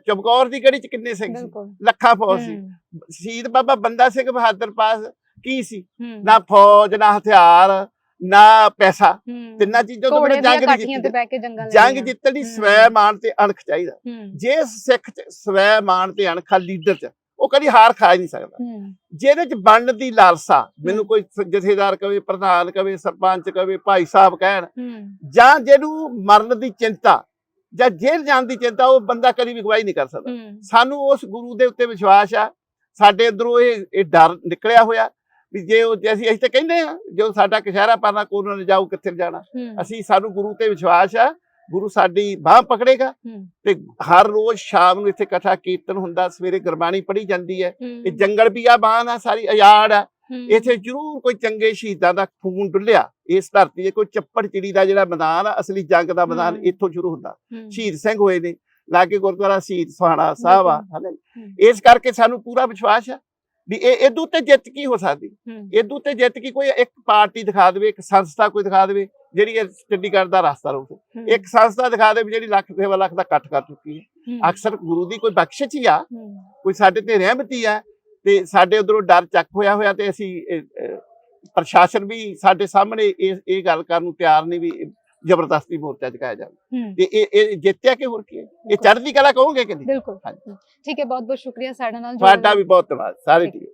ਚਮਕੌਰ ਦੀ ਗੜੀ ਚ ਕਿੰਨੇ ਸਿੰਘ ਸੀ? ਲੱਖਾਂ ਫੌਜ ਸੀ। ਸ਼ਹੀਦ ਬਾਬਾ ਬੰਦਾ ਸਿੰਘ ਬਹਾਦਰ ਪਾਸ ਕੀ ਸੀ? ਨਾ ਫੌਜ ਨਾ ਹਥਿਆਰ ਨਾ ਪੈਸਾ। ਤਿੰਨਾਂ ਚੀਜ਼ਾਂ ਤੋਂ ਬਿਨਾਂ ਜੰਗ ਨਹੀਂ ਕਾਠੀਆਂ ਤੇ ਜਿੱਤੀ ਬਹਿ ਕੇ ਜੰਗਾਂ। ਜਿੱਤਣ ਹੂੰ। ਸਵੈ ਮਾਣ ਤੇ ਅਣਖ ਚਾਹੀਦਾ। ਜੇ ਸਿੱਖ ਚ ਸਵੈ ਮਾਣ ਤੇ ਅਣਖ ਲੀਡਰ ਚ ਉਹ ਕਦੀ ਹਾਰ ਖਾ ਹੀ ਨਹੀਂ ਸਕਦਾ। ਜਿਹਦੇ ਚ ਬਣਨ ਦੀ ਲਾਲਸਾ ਮੈਨੂੰ। ਕੋਈ ਜਥੇਦਾਰ ਕਵੇ ਪ੍ਰਧਾਨ ਕਵੇ ਸਰਪੰਚ ਕਵੇ ਭਾਈ ਸਾਹਿਬ ਕਹਿਣ ਜਾਂ ਜਿਹਨੂੰ ਮਰਨ ਦੀ ਚਿੰਤਾ ਜਾਂ ਜੇਲ੍ਹ ਜਾਣ ਦੀ ਚਿੰਤਾ ਉਹ ਬੰਦਾ ਕਦੀ ਵੀ ਗਵਾਹੀ ਨਹੀਂ ਕਰ ਸਕਦਾ। ਸਾਨੂੰ ਉਸ ਗੁਰੂ ਦੇ ਉੱਤੇ ਵਿਸ਼ਵਾਸ ਆ। ਸਾਡੇ ਅੰਦਰੋਂ ਇਹ ਇਹ ਡਰ ਨਿਕਲਿਆ ਹੋਇਆ ਵੀ ਜੇ ਉਹ ਅਸੀਂ ਅਸੀਂ ਤਾਂ ਕਹਿੰਦੇ ਆ ਜੋ ਸਾਡਾ ਕਸ਼ਹਿਰਾ ਪਾਣਾ ਕੋਰਨ ਜਾਊ ਕਿੱਥੇ ਜਾਣਾ। ਅਸੀਂ ਸਾਨੂੰ ਗੁਰੂ ਤੇ ਵਿਸ਼ਵਾਸ ਆ ਗੁਰੂ ਸਾਡੀ ਬਾਹ ਪਕੜੇਗਾ ਤੇ ਹਰ ਰੋਜ਼ ਸ਼ਾਮ ਨੂੰ ਇੱਥੇ ਕਥਾ ਕੀਰਤਨ ਹੁੰਦਾ ਸਵੇਰੇ ਗੁਰਬਾਣੀ ਪੜ੍ਹੀ ਜਾਂਦੀ ਹੈ। ਇਹ ਜੰਗਲ ਬਿਆਬਾਨ ਆ ਸਾਰੀ ਆਜ਼ਾਦ ਆ। ਇੱਥੇ ਜ਼ਰੂਰ ਕੋਈ ਚੰਗੇ ਸ਼ਹੀਦਾਂ ਦਾ ਖੂਨ ਡੁੱਲਿਆ। ਇਸ ਧਰਤੀ 'ਤੇ ਕੋਈ ਚੱਪੜ ਚਿੜੀ ਦਾ ਜਿਹੜਾ ਮੈਦਾਨ ਆ ਅਸਲੀ ਜੰਗ ਦਾ ਮੈਦਾਨ। ਇੱਥੋਂ ਸ਼ੁਰੂ ਹੁੰਦਾ। ਸ਼ਹੀਦ ਸਿੰਘ ਹੋਏ ਨੇ ਲਾਗੇ ਗੁਰਦੁਆਰਾ ਸ਼ਹੀਦ ਸੁਹਾਣਾ ਸਾਹਿਬ ਆ। ਇਸ ਕਰਕੇ ਸਾਨੂੰ ਪੂਰਾ ਵਿਸ਼ਵਾਸ ਆ ਵੀ ਇਹ ਇਹਦੂ ਤੇ ਜਿੱਤ ਕੀ ਹੋ ਸਕਦੀ। ਇਹਦੂ ਤੇ ਜਿੱਤ ਕੀ? ਕੋਈ ਇੱਕ ਪਾਰਟੀ ਦਿਖਾ ਦੇਵੇ ਇੱਕ ਸੰਸਥਾ ਕੋਈ ਦਿਖਾ ਦੇਵੇ ਜਿਹੜੀ ਇਹ ਚੰਡੀਗੜ੍ਹ ਦਾ ਰਸਤਾ ਰੋਕ ਇੱਕ ਸੰਸਥਾ ਦਿਖਾ ਦੇਵੇ ਜਿਹੜੀ ਲੱਖ ਸੇਵਾ ਲੱਖ ਦਾ ਇਕੱਠ ਕਰ ਚੁੱਕੀ ਹੈ। ਅਕਸਰ ਗੁਰੂ ਦੀ ਕੋਈ ਬਖਸ਼ਿਸ਼ ਹੀ ਆ। ਕੋਈ ਸਾਡੇ ਤੇ ਰਹਿਮਤੀ ਆ ਤੇ ਸਾਡੇ ਉਧਰੋਂ ਡਰ ਚੱਕ ਹੋਇਆ ਹੋਇਆ ਤੇ ਅਸੀਂ ਪ੍ਰਸ਼ਾਸਨ ਵੀ ਸਾਡੇ ਸਾਹਮਣੇ ਇਹ ਇਹ ਗੱਲ ਕਰਨ ਨੂੰ ਤਿਆਰ ਨਹੀਂ ਵੀ ਜ਼ਬਰਦਸਤੀ ਮੋਰਚਾ ਚੁਕਾਇਆ ਜਾਵੇ। ਤੇ ਇਹ ਇਹ ਜਿੱਤਿਆ ਕਿ ਹੋਰ ਕੀ ਇਹ ਚੜ੍ਹਦੀ ਕਲਾ ਕਹੋਗੇ ਕਿ ਨਹੀਂ? ਬਿਲਕੁਲ। ਠੀਕ ਹੈ ਬਹੁਤ ਬਹੁਤ ਸ਼ੁਕਰੀਆ ਸਾਡੇ ਨਾਲ ਤੁਹਾਡਾ ਵੀ ਬਹੁਤ ਧੰਨਵਾਦ। ਸਾਰੇ ਠੀਕ।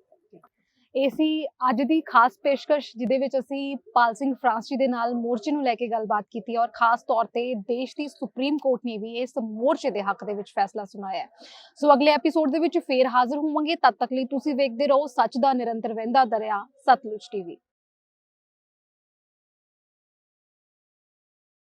ਇਹ ਸੀ ਅੱਜ ਦੀ ਖਾਸ ਪੇਸ਼ਕਸ਼ ਜਿਹਦੇ ਵਿੱਚ ਅਸੀਂ ਪਾਲ ਸਿੰਘ ਫਰਾਂਸ ਜੀ ਦੇ ਨਾਲ ਮੋਰਚੇ ਨੂੰ ਲੈ ਕੇ ਗੱਲਬਾਤ ਕੀਤੀ ਔਰ ਖਾਸ ਤੌਰ ਤੇ ਦੇਸ਼ ਦੀ ਸੁਪਰੀਮ ਕੋਰਟ ਨੇ ਵੀ ਇਸ ਮੋਰਚੇ ਦੇ ਹੱਕ ਦੇ ਵਿੱਚ ਫੈਸਲਾ ਸੁਣਾਇਆ ਹੈ। ਸੋ ਅਗਲੇ ਐਪੀਸੋਡ ਦੇ ਵਿੱਚ ਫੇਰ ਹਾਜ਼ਰ ਹੋਵਾਂਗੇ। ਤਦ ਤੱਕ ਲਈ ਤੁਸੀਂ ਵੇਖਦੇ ਰਹੋ ਸੱਚ ਦਾ ਨਿਰੰਤਰ ਵਹਿੰਦਾ ਦਰਿਆ, ਸਤਲੁਜ ਟੀਵੀ